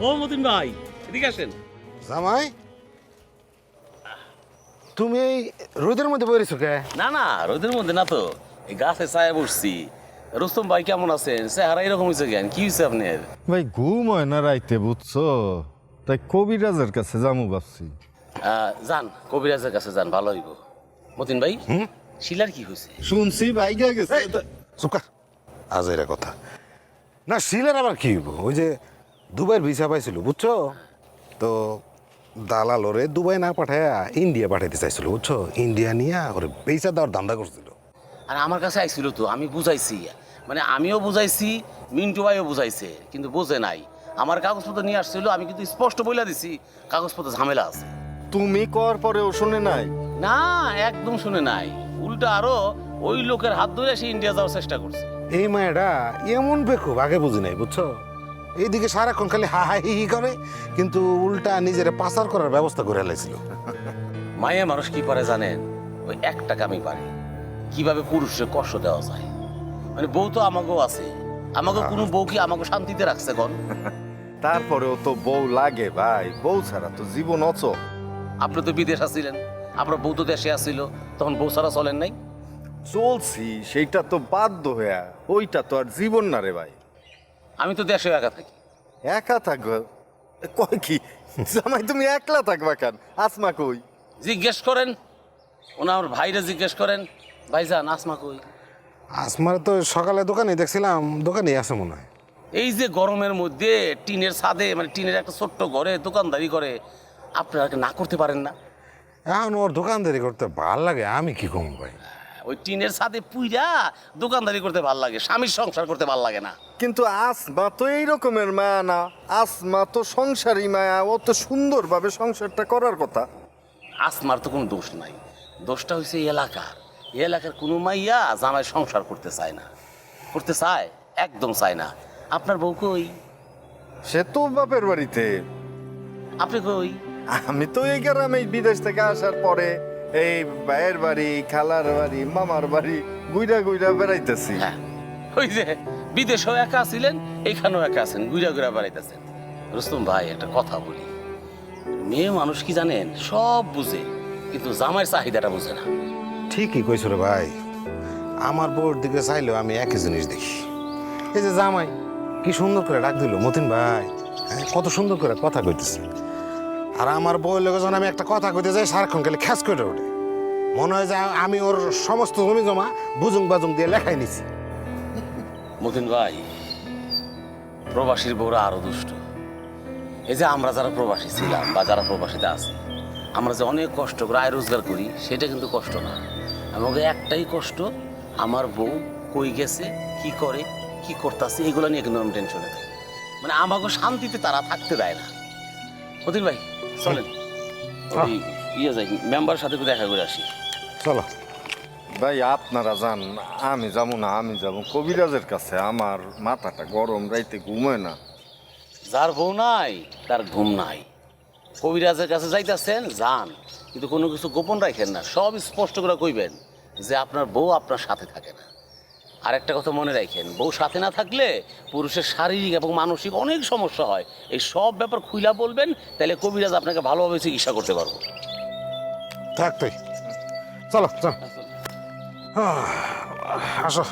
ও মতিন ভাই এদিকে আসেন। জামাই তুমি এই রোদের মধ্যে বইরেছো কে না না রোদের মধ্যে না তো। এই গাছে ছায়া বসছি। রুস্তম ভাই কেমন আছেন? চেহারা এরকম হয়েছে কেন? কি হয়েছে আপনার? ভাই ঘুম হয় না রাইতে বুঝছ? তাই কবিরাজের কাছে যামু ভাবছি। আহ, যান কবিরাজের কাছে যান ভালো হইব। মতিন ভাই শিলার কি হয়েছে শুনছি ভাইগা গেছে? চুকার আজ এরা কথা। না শিলের আবার কি হইব? ওই যে দুবাইয়ের ভিসা পাইছিল বুঝছ? তো দালাল ওরে দুবাই না পাঠায় ইন্ডিয়া পাঠাইতে চাইছিল বুঝছ? ইন্ডিয়া নিয়ে ওরে ভিসা দেওয়ার ধান্দা করছিল আর আমার কাছে আইছিল তো আমি বুঝাইছি মানে আমিও বুঝাইছি মিন্টু ভাইও বুঝাইছে কিন্তু বোঝে নাই। আমার কাগজপত্র নিয়ে আসছিল আমি কিন্তু স্পষ্ট বলে দিছি কাগজপত্র ঝামেলা আছে। তুমি কর পরেও শুনে নাই? না একদম শুনে নাই। উল্টা আরও ওই লোকের হাত ধরে সে ইন্ডিয়া যাওয়ার চেষ্টা করছে। এই মায়েরা এমন বেকুব আগে বুঝি নাই বুঝছ? এইদিকে সারাক্ষণ খালি হা হা হি হি করে কিন্তু উল্টা নিজের পাচার করার ব্যবস্থা করে হেলাইছিল মায়া মানুষ কি পারে জানেন? ওই একটা কামই পারে। কীভাবে পুরুষের কষ্ট দেওয়া যায়? মানে বউ তো আমাকেও আছে। আমাকে কোনো বউ কি আমাকে শান্তিতে রাখছে কোন তারপরেও তো বউ লাগে ভাই। বউ ছাড়া তো জীবন অচল। আপনি তো বিদেশ আসছিলেন আপনার বউ তো দেশে আসছিল তখন বউ ছাড়া চলেন নাই? চলছি সেইটা তো বাধ্য হইয়া। ওইটা তো আর জীবন না রে ভাই। আমি তো দেশে একা থাকি। একা থাকবে? কয় কি? জামাই তুমি একলা থাকবা কেন? আসমা কই? জিজ্ঞেস করেন। ওনার ভাইরা জিজ্ঞেস করেন ভাইজান আসমা কই? আসমার তো সকালে দোকানে দেখছিলাম দোকানে আছে মনে হয়। এই যে গরমের মধ্যে টিনের ছাদে মানে টিনের একটা ছোট্ট ঘরে দোকানদারি করে আপনারা কি না করতে পারেন না? এখন ওর দোকানদারি করতে ভালো লাগে আমি কি কম ভাই? ওই টিনের ছাদে পুইরা দোকানদারি করতে ভালো লাগে স্বামীর সংসার করতে ভালো লাগে না। কিন্তু আসমা তো এই রকমের মায়া না আসমা তো সংসারী মায়া অত সুন্দরভাবে সংসারটা করার কথা। আসমার তো কোনো দোষ নাই দোষটা হয়েছে এলাকার। এই এলাকার কোনো মাইয়া জামাই সংসার করতে চায় না। করতে চায় একদম চায় না। আপনার বউ কই? সে তো বাপের বাড়িতে। আপনি কই? আমি তো এই গ্রামে বিদেশ থেকে আসার পরে এই ভাইয়ের বাড়ি খালার বাড়ি মামার বাড়ি গুইরা গুইরা বেড়াইতেছি। হ্যাঁ। ওই যে বিদেশেও একা ছিলেন এখানেও একা আছেন ঘুরা ঘুরা বেড়াইতেছেন। রুস্তম ভাই একটা কথা বলি। মেয়ে মানুষ কি জানেন? সব বুঝে কিন্তু জামাইয়ের চাহিদাটা বুঝে না। ঠিকই কইছো রে ভাই। আমার বউর দিকে চাইলেও আমি একই জিনিস দেখি। এই যে জামাই কি সুন্দর করে ডাক দিল মতিন ভাই। হ্যাঁ, কত সুন্দর করে কথা কইতেছে। আর আমার বউয়ের লোক যখন আমি একটা কথা কইতে যাই, সারাক্ষণ খালি খ্যাস করে ওঠে মনে হয় যে আমি ওর সমস্ত জমি জমা বুজুং বাজুং দিয়ে লেখাই নিছি। মতিন ভাই, প্রবাসীর বউরা আরও দুষ্ট। এই যে আমরা যারা প্রবাসী ছিলাম বা যারা প্রবাসীতে আছি, আমরা যে অনেক কষ্ট করে আয় রোজগার করি, সেটা কিন্তু কষ্ট না। আমাকে একটাই কষ্ট, আমার বউ কই গেছে, কি করে, কি করতেছে, এগুলো নিয়ে কিন্তু আমি টেনশনে থাকি। মানে আমাকে শান্তিতে তারা থাকতে দেয় না। মতিন ভাই চলেন। ওই ইয়ে যাই মেম্বার সাথে দেখা করে আসি। চলো। ভাই আপনারা যান আমি যাব না আমি যাব। কবিরাজের কাছে আমার মাথাটা গরম রাইতে ঘুমোয় না। যার বউ নাই তার ঘুম নাই। কবিরাজের কাছে যাইতেছেন যান। কিন্তু কোনো কিছু গোপন রাখেন না সব স্পষ্ট করে কইবেন যে আপনার বউ আপনার সাথে থাকে না। আর একটা কথা মনে রাখেন, বউ সাথে না থাকলে পুরুষের শারীরিক এবং মানসিক অনেক সমস্যা হয়। এই সব ব্যাপার খুইলা বলবেন তাহলে কবিরাজ আপনাকে ভালোভাবে চিকিৎসা করতে পারব। থাক তুই। চলো, চল। আসো।